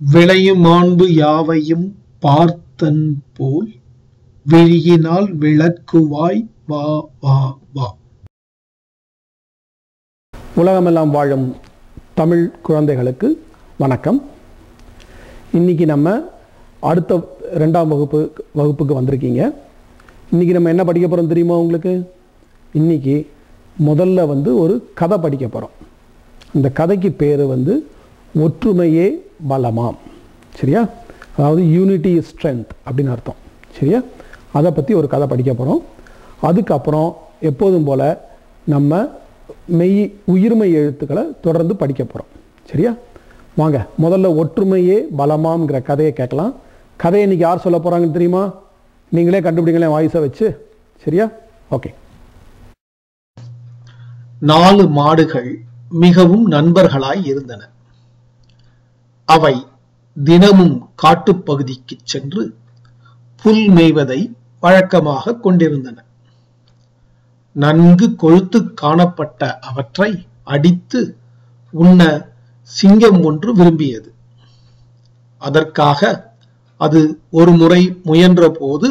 விளையும் மாண்பு யாவையும் பார்த்தன் போல் விழியினால் விளக்குவாய் வா வா வா. உலகமெல்லாம் வாழும் தமிழ் குழந்தைகளுக்கு வணக்கம். இன்னைக்கு நம்ம அடுத்த ரெண்டாம் வகுப்பு வகுப்புக்கு வந்திருக்கீங்க. இன்னைக்கு நம்ம என்ன படிக்க போகிறோம் தெரியுமா உங்களுக்கு? இன்னைக்கு முதல்ல வந்து ஒரு கதை படிக்க போகிறோம் அந்த கதைக்கு பேர் வந்து ஒற்றுமையே பலமாம். சரியா? அதாவது யூனிட்டி இஸ் ஸ்ட்ரென்த் அப்படின்னு அர்த்தம். சரியா? அதை பற்றி ஒரு கதை படிக்க போகிறோம் அதுக்கப்புறம் எப்போதும் போல் நம்ம மெய் உயிர்மை எழுத்துக்களை தொடர்ந்து படிக்க போகிறோம் சரியா? வாங்க முதல்ல ஒற்றுமையே பலமாம்ங்கிற கதையை கேட்கலாம். கதையை இன்னைக்கு யார் சொல்ல போகிறாங்கன்னு தெரியுமா? நீங்களே கண்டுபிடிங்களேன் வாய்ஸை வச்சு. சரியா? ஓகே. நாலு மாடுகள் மிகவும் நண்பர்களாய் இருந்தன. அவை தினமும் காட்டுப்பகுதிக்குச் சென்று புல் மேய்வதை வழக்கமாக கொண்டிருந்தன. நன்கு கொழுத்து காணப்பட்ட அவற்றை அடித்து உண்ண சிங்கம் ஒன்று விரும்பியது. அதற்காக அது ஒரு முறை முயன்றபோது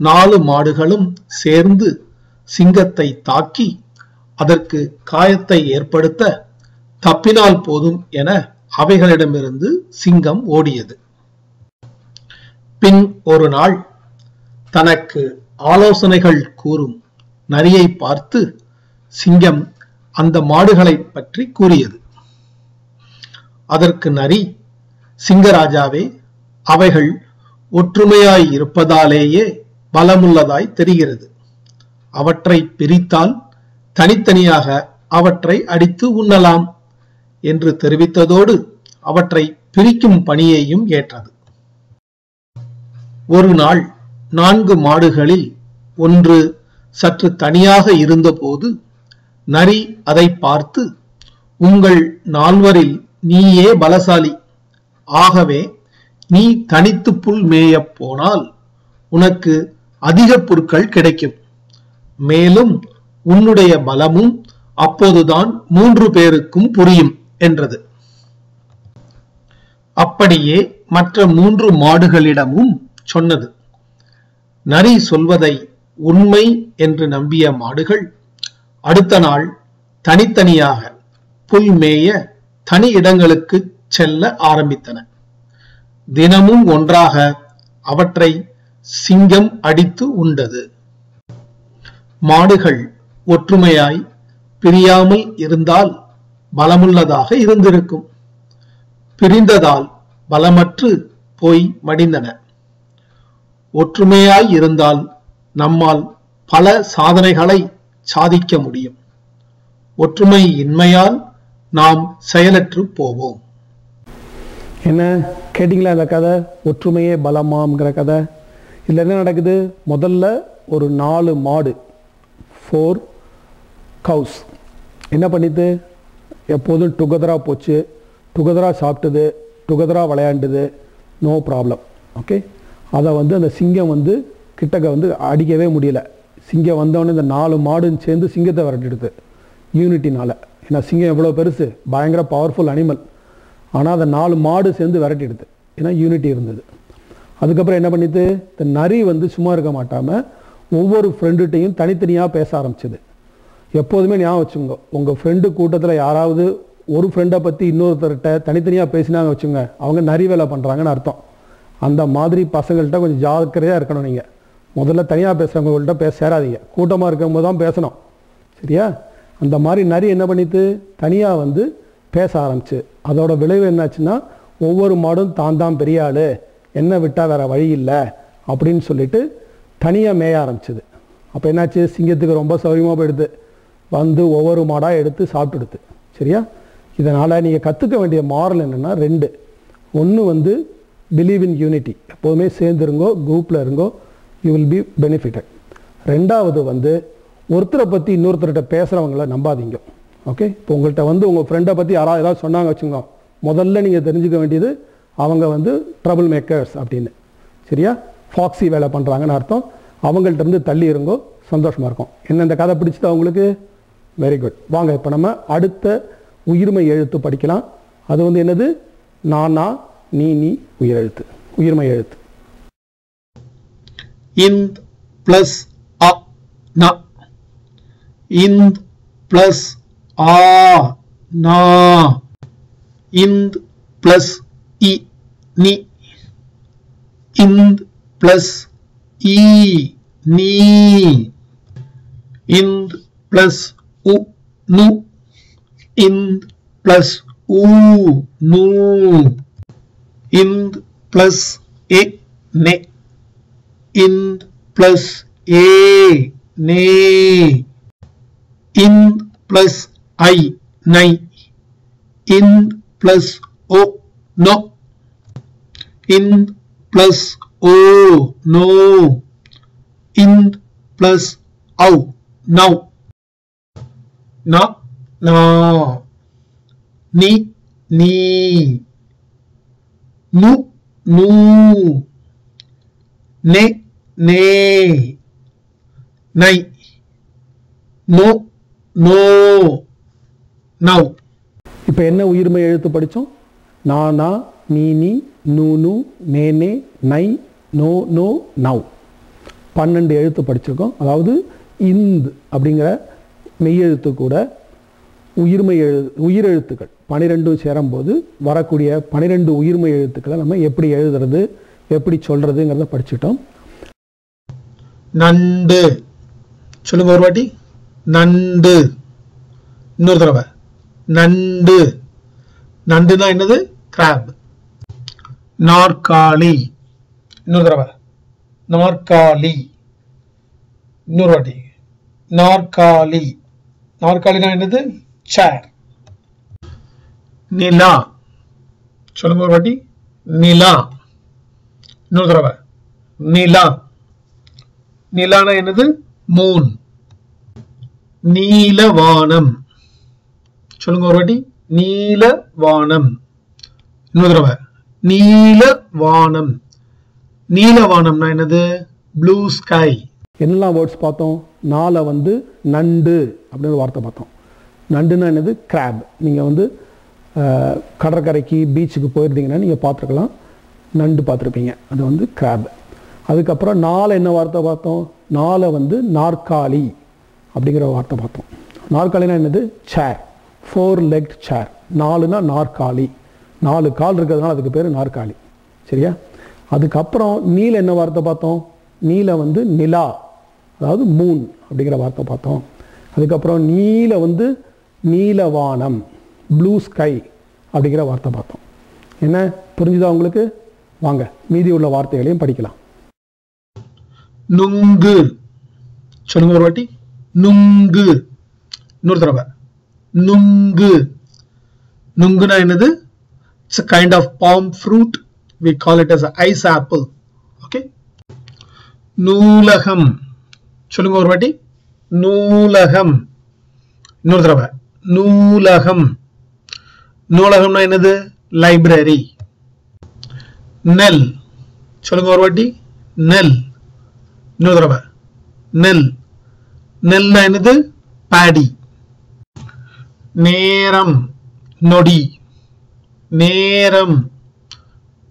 நாலு மாடுகளும் சேர்ந்து சிங்கத்தை தாக்கி அதற்கு காயத்தை ஏற்படுத்த தப்பினால் போதும் என அவைகளிடமிருந்து சிங்கம் ஓடியது. பின் ஒரு நாள் தனக்கு ஆலோசனைகள் கூறும் நரியை பார்த்து சிங்கம் அந்த மாடுகளை பற்றி கூறியது. அதற்கு நரி சிங்கராஜாவே அவைகள் ஒற்றுமையாய் இருப்பதாலேயே பலமுள்ளதாய் தெரிகிறது. அவற்றை பிரித்தால் தனித்தனியாக அவற்றை அடித்து உண்ணலாம். என்று தெரிவித்ததோடு அவற்றை பிரிக்கும் பணியையும் ஏற்றது. ஒரு நாள் நான்கு மாடுகளில் ஒன்று சற்று தனியாக இருந்தபோது நரி அதை பார்த்து உங்கள் நால்வரில் நீயே பலசாலி. ஆகவே நீ தனித்து புல் மேயப் போனால் உனக்கு அதிக புற்கள் கிடைக்கும். மேலும் உன்னுடைய பலமும் அப்போதுதான் மூன்று பேருக்கும் புரியும். என்றது. அப்படியே மற்ற மூன்று மாடுகளிடமும் சொன்னது நரி சொல்வதை உண்மை என்று நம்பிய மாடுகள் அடுத்த நாள் தனித்தனியாக புல் மேய தனி இடங்களுக்கு செல்ல ஆரம்பித்தன. தினமும் ஒன்றாக அவற்றை சிங்கம் அடித்து உண்டது. மாடுகள் ஒற்றுமையாய் பிரியாமல் இருந்தால் பலமுள்ளதாக இருந்திருக்கும். பிரிந்ததால் பலமற்று போய் மடிந்தன. ஒற்றுமையாய் இருந்தால் நம்மால் பல சாதனைகளை சாதிக்க முடியும். ஒற்றுமை இன்மையால் நாம் செயலற்று போவோம். என்ன? கேட்டிங்களா அந்த கதை? ஒற்றுமையே பலமாம்ங்கிற கதை? இதில் என்ன நடக்குது? முதல்ல ஒரு நாலு மாடு. ஃபோர் கவுஸ் என்ன பண்ணிது? எப்போதும் டுகெதராக போச்சு. டுகெதராக சாப்பிட்டது டுகெதராக விளையாண்டுது நோ ப்ராப்ளம் ஓகே அதை வந்து அந்த சிங்கம் வந்து கிட்டக்க வந்து அடிக்கவே முடியல. சிங்கம் வந்தவொடனே இந்த நாலு மாடுன்னு சேர்ந்து சிங்கத்தை விரட்டிடுது. யூனிட்டினால் ஏன்னா சிங்கம் எவ்வளோ பெருசு? பயங்கர பவர்ஃபுல் அனிமல் ஆனால் அந்த நாலு மாடு சேர்ந்து விரட்டிடுது. ஏன்னா யூனிட்டி இருந்தது. அதுக்கப்புறம் என்ன பண்ணிது? இந்த நரி வந்து சும்மா இருக்க மாட்டாமல் ஒவ்வொரு ஃப்ரெண்டுகிட்டையும் தனித்தனியாக பேச ஆரம்பிச்சது. எப்போதுமே ஞாபகம் வச்சுங்க. உங்கள் ஃப்ரெண்டு கூட்டத்தில் யாராவது ஒரு ஃப்ரெண்டை பற்றி இன்னொருத்தர்கிட்ட தனித்தனியாக பேசினாங்க வச்சுங்க அவங்க நரி வேலை பண்ணுறாங்கன்னு அர்த்தம். அந்த மாதிரி பசங்கள்கிட்ட கொஞ்சம் ஜாக்கிரதையாக இருக்கணும் நீங்கள் முதல்ல தனியாக பேசுகிறவங்கள்ட்ட பேச சேராதீங்க. கூட்டமாக இருக்கும்போது தான் பேசணும். சரியா? அந்த மாதிரி நரி என்ன பண்ணிட்டு தனியாக வந்து பேச ஆரம்பிச்சு. அதோட விளைவு என்னாச்சுன்னா ஒவ்வொரு மாடும் தான் தான் பெரிய ஆள். என்ன விட்டால் வேறு வழி இல்லை அப்படின்னு சொல்லிட்டு தனியாக மேய ஆரம்பிச்சது. அப்போ என்னாச்சு? சிங்கத்துக்கு ரொம்ப சௌரியமாக போயிடுது. வந்து ஒவ்வொரு மாடாக எடுத்து சாப்பிட்டுடுது சரியா? இதனால் நீங்கள் கற்றுக்க வேண்டிய மாரல் என்னென்னா ரெண்டு. ஒன்று வந்து பிலீவ் இன் யூனிட்டி எப்போதுமே சேர்ந்துருங்கோ குரூப்பில் இருங்கோ யூ வில் பி பெனிஃபிட்டட் ரெண்டாவது வந்து ஒருத்தரை பற்றி இன்னொருத்தர்கிட்ட பேசுகிறவங்கள நம்பாதீங்க. ஓகே இப்போ உங்கள்கிட்ட வந்து உங்கள் ஃப்ரெண்டை பற்றி யாராவது ஏதாவது சொன்னாங்க வச்சுங்க முதல்ல நீங்கள் தெரிஞ்சுக்க வேண்டியது அவங்க வந்து ட்ரபிள் மேக்கர்ஸ் அப்படின்னு. சரியா? ஃபாக்ஸி வேலை பண்ணுறாங்கன்னு அர்த்தம். அவங்கள்ட்ட இருந்து தள்ளி இருங்கோ சந்தோஷமாக இருக்கும். என்ன இந்த கதை பிடிச்சது அவங்களுக்கு வெரி குட் வாங்க இப்போ நம்ம அடுத்த உயிர்மை எழுத்து படிக்கலாம். அது வந்து என்னது? நானா நீ நீ உயிரெழுத்து. உயிர்மை எழுத்து. இந்த் பிளஸ் அ ந. இந்த் பிளஸ் ஆ நா. இந்த் பிளஸ் இ நி. இந்த் பிளஸ் இ நீ. இந்த் plus u, nu, in plus u, nu, in plus e, ne, in plus a, ne, in plus i, nai, in plus o, no, in plus o, no, in plus au, now. No, நா ni, நீ nu, நூ ne, ne, நை no no now. இப்போ என்ன உயிர்மை எழுத்து படித்தோம் நானா நீ நீ நூ நூ நே நே நை நோ நோ நவ். பன்னெண்டு எழுத்து படிச்சிருக்கோம். அதாவது இந்த் அப்படிங்கிற மெய்யெழுத்து கூட உயிர்மை எழு உயிரெழுத்துக்கள். பனிரெண்டும் சேரும்போது வரக்கூடிய பனிரெண்டு உயிர்மை எழுத்துக்களை நம்ம எப்படி எழுதுறது எப்படி சொல்கிறதுங்கிறத படிச்சிட்டோம். நண்டு. சொல்லுங்க ஒரு வாட்டி. நண்டு. இன்னொரு தடவை. நண்டு. நண்டுனா என்னது? கிராப் நாற்காலி. இன்னொரு தடவை. நாற்காலி. இன்னொரு வாட்டி. நாற்காலி. நாற்காலினா என்னது? சேர் நிலா. சொல்லுங்க ஒரு வாட்டி. நிலா. இன்னொரு தடவை. நிலா. நிலானா என்னது? மூன் நீலவானம். சொல்லுங்க ஒரு வாட்டி. நீலவானம். இன்னொரு தடவை. நீலவானம். நீலவானம்னா என்னது? ப்ளூ ஸ்கை என்னெல்லாம் வேர்ட்ஸ் பார்த்தோம்? நாளை வந்து நண்டு அப்படின்னு ஒரு வார்த்தை பார்த்தோம். நண்டுன்னா என்னது? கிராப் நீங்கள் வந்து கடற்கரைக்கு பீச்சுக்கு போயிருந்தீங்கன்னா நீங்கள் பார்த்துருக்கலாம். நண்டு பார்த்துருப்பீங்க. அது வந்து கிராப் அதுக்கப்புறம் நாளை என்ன வார்த்தை பார்த்தோம்? நாளை வந்து நாற்காலி அப்படிங்கிற வார்த்தை பார்த்தோம். நாற்காலினா என்னது? சேர் ஃபோர் லெக் சேர் நாலுனா நாற்காலி. நாலு கால் இருக்கிறதுனால அதுக்கு பேர் நாற்காலி. சரியா? அதுக்கப்புறம் நீல என்ன வார்த்தை பார்த்தோம்? நீல வந்து நிலா. அதாவது மூன் அப்படிங்கிற வார்த்தை பார்த்தோம். அதுக்கப்புறம் நீல வந்து நீலவானம் ப்ளூ ஸ்கை அப்படிங்கிற வார்த்தை பார்த்தோம். என்ன? புரிஞ்சுதா உங்களுக்கு? வாங்க மீதி உள்ள வார்த்தைகளையும் படிக்கலாம். நுங்கு. சொல்லுங்க ஒரு வாட்டி. நுங்கு. இன்னொரு தடவை. நுங்கு. நுங்குனா என்னது? It's a kind of palm fruit we call it as ice apple okay நூலகம். சொல்லுங்க ஒரு வாட்டி. நூலகம். இன்னொரு தடவை. நூலகம். நூலகம்னா என்னது? லைப்ரரி நெல். சொல்லுங்க ஒரு வாட்டி. நெல். இன்னொரு தடவை. நெல். நெல்னா என்னது? பாடி. நேரம். நொடி. நேரம்.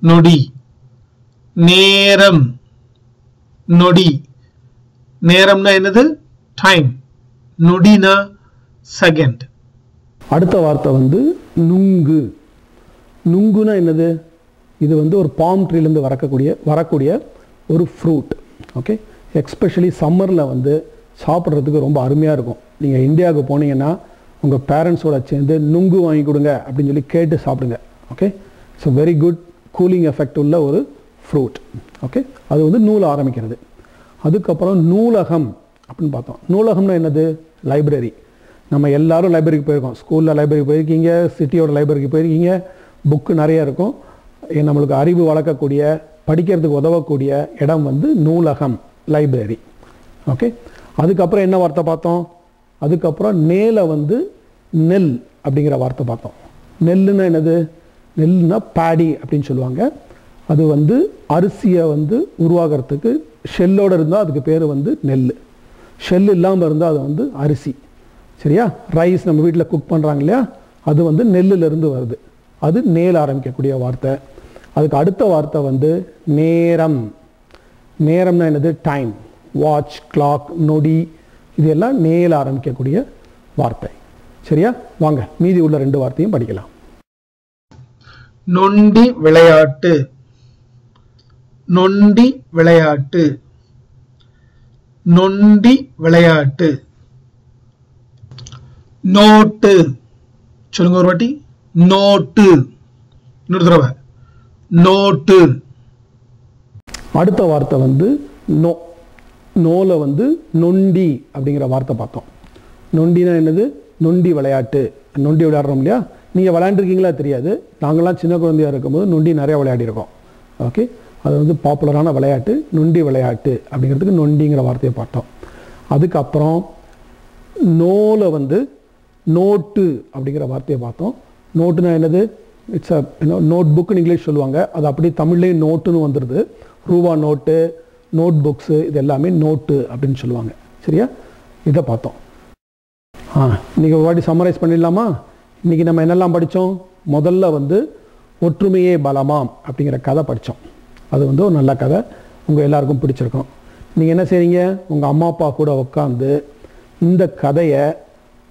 நொடி. நேரம். நொடி. நேரம்னா என்னது? டைம் நொடினா செகண்ட் அடுத்த வார்த்தை வந்து நுங்கு. நுங்குனா என்னது? இது வந்து ஒரு பாம் ட்ரீலேருந்து வரக்கூடிய வரக்கூடிய ஒரு ஃப்ரூட் ஓகே எக்ஸ்பெஷலி சம்மரில் வந்து சாப்பிட்றதுக்கு ரொம்ப அருமையாக இருக்கும். நீங்கள் இந்தியாவுக்கு போனீங்கன்னா உங்கள் பேரண்ட்ஸோட சேர்ந்து நுங்கு வாங்கி கொடுங்க அப்படின்னு சொல்லி கேட்டு சாப்பிடுங்க. Okay so very good cooling effect உள்ள ஒரு ஃப்ரூட் ஓகே அது வந்து நூல் ஆரம்பிக்கிறது. அதுக்கப்புறம் நூலகம் அப்படின்னு பார்த்தோம். நூலகம்னா என்னது? லைப்ரரி நம்ம எல்லாரும் லைப்ரரிக்கு போயிருக்கோம். ஸ்கூலில் லைப்ரரி போயிருக்கீங்க சிட்டியோட லைப்ரரிக்கு போயிருக்கீங்க புக்கு நிறைய இருக்கும். நம்மளுக்கு அறிவு வளர்க்கக்கூடிய படிக்கிறதுக்கு உதவக்கூடிய இடம் வந்து நூலகம் லைப்ரரி ஓகே அதுக்கப்புறம் என்ன வார்த்தை பார்த்தோம்? அதுக்கப்புறம் நேல வந்து நெல் அப்படிங்கிற வார்த்தை பார்த்தோம். நெல்லுன்னா என்னது? நெல்னா பேடி அப்படின்னு சொல்லுவாங்க. அது வந்து அரிசியை வந்து உருவாகிறதுக்கு ஷெல்லோடு இருந்தால் அதுக்கு பேர் வந்து நெல் ஷெல் இல்லாமல் இருந்தால் அது வந்து அரிசி. சரியா? ரைஸ் நம்ம வீட்டில் குக் பண்ணுறாங்க இல்லையா? அது வந்து நெல்லுலேருந்து வருது. அது நேல் ஆரம்பிக்கக்கூடிய வார்த்தை. அதுக்கு அடுத்த வார்த்தை வந்து நேரம். நேரம்னா என்னது? டைம். வாட்ச் கிளாக் நொடி. இது எல்லாம் ஆரம்பிக்கக்கூடிய வார்த்தை. சரியா? வாங்க மீதி உள்ள ரெண்டு வார்த்தையும் படிக்கலாம். நொண்டி விளையாட்டு. நொண்டி விளையாட்டு. நொண்டி விளையாட்டு. நோட்டு. சொல்லுங்க ஒரு வாட்டி. நோட்டு. இன்னொரு தடவை. நோட்டு. அடுத்த வார்த்தை வந்து நோ. நோல வந்து நொண்டி அப்படிங்கிற வார்த்தை பார்த்தோம். நொண்டினா என்னது? நொண்டி விளையாட்டு. நொண்டி விளையாடுறோம் இல்லையா? நீங்கள் விளையாண்டுருக்கீங்களா? தெரியாது. நாங்களாம் சின்ன குழந்தையா இருக்கும்போது நொண்டி நிறைய விளையாடிருக்கோம் ஓகே? அது வந்து பாப்புலரான விளையாட்டு நொண்டி விளையாட்டு அப்படிங்கிறதுக்கு நொண்டிங்கிற வார்த்தையை பார்த்தோம். அதுக்கப்புறம் நோலை வந்து நோட்டு அப்படிங்கிற வார்த்தையை பார்த்தோம். நோட்டுனா என்னது? இட்ஸ் அ நோட் புக்குன்னு இங்கிலீஷ் சொல்லுவாங்க. அது அப்படியே தமிழ்லேயே நோட்டுன்னு வந்துடுது ரூபா நோட்டு நோட் புக்ஸு இது எல்லாமே நோட்டு அப்படின்னு சொல்லுவாங்க. சரியா? இதை பார்த்தோம். ஆ இன்றைக்கி ஒரு வாட்டி சம்மரைஸ் பண்ணிடலாமா? இன்றைக்கி நம்ம என்னெல்லாம் படித்தோம்? முதல்ல வந்து ஒற்றுமையே பலமாம் அப்படிங்கிற கதை படித்தோம். அது வந்து ஒரு நல்ல கதை. உங்கள் எல்லாருக்கும் பிடிச்சிருக்கும். நீங்கள் என்ன செய்றீங்க? உங்கள் அம்மா அப்பா கூட உட்காந்து இந்த கதையை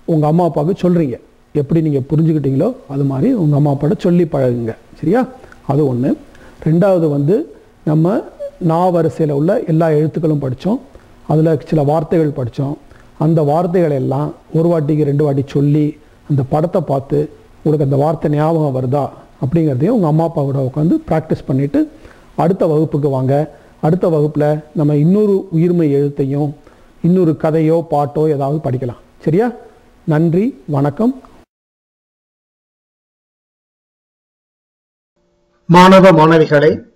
உங்கள் அம்மா அப்பாவுக்கு சொல்கிறீங்க எப்படி நீங்கள் புரிஞ்சுக்கிட்டீங்களோ அது மாதிரி உங்கள் அம்மா அப்பாட்ட சொல்லி பழகுங்க. சரியா? அது ஒன்று ரெண்டாவது வந்து நம்ம நா வரிசையில் உள்ள எல்லா எழுத்துக்களும் படித்தோம் அதில் சில வார்த்தைகள் படித்தோம் அந்த வார்த்தைகள் எல்லாம் ஒரு வாட்டிக்கு ரெண்டு வாட்டி சொல்லி அந்த படத்தை பார்த்து உங்களுக்கு அந்த வார்த்தை ஞாபகம் வருதா? அப்படிங்கிறதையும் உங்கள் அம்மா அப்பா கூட உட்காந்து ப்ராக்டிஸ் பண்ணிவிட்டு அடுத்த வகுப்புக்கு வாங்க. அடுத்த வகுப்பில் நம்ம இன்னொரு உயிர்மை எழுத்தையும் இன்னொரு கதையோ பாட்டோ ஏதாவது படிக்கலாம். சரியா? நன்றி வணக்கம். மாணவ மாணவிகளே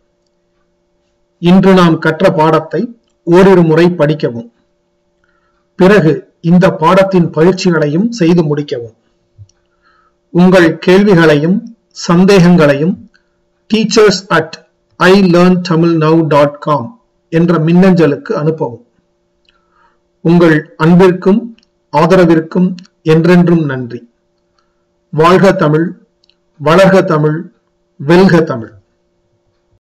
இன்று நாம் கற்ற பாடத்தை ஓரிரு முறை படிக்கவும். பிறகு இந்த பாடத்தின் பயிற்சிகளையும் செய்து முடிக்கவும். உங்கள் கேள்விகளையும் சந்தேகங்களையும் teachers at I learn Tamil now dot com என்ற மின்னஞ்சலுக்கு அனுப்பவும். உங்கள் அன்பிற்கும் ஆதரவிற்கும் என்றென்றும் நன்றி. வாழ்க தமிழ் வளர்க தமிழ் வெல்க தமிழ்.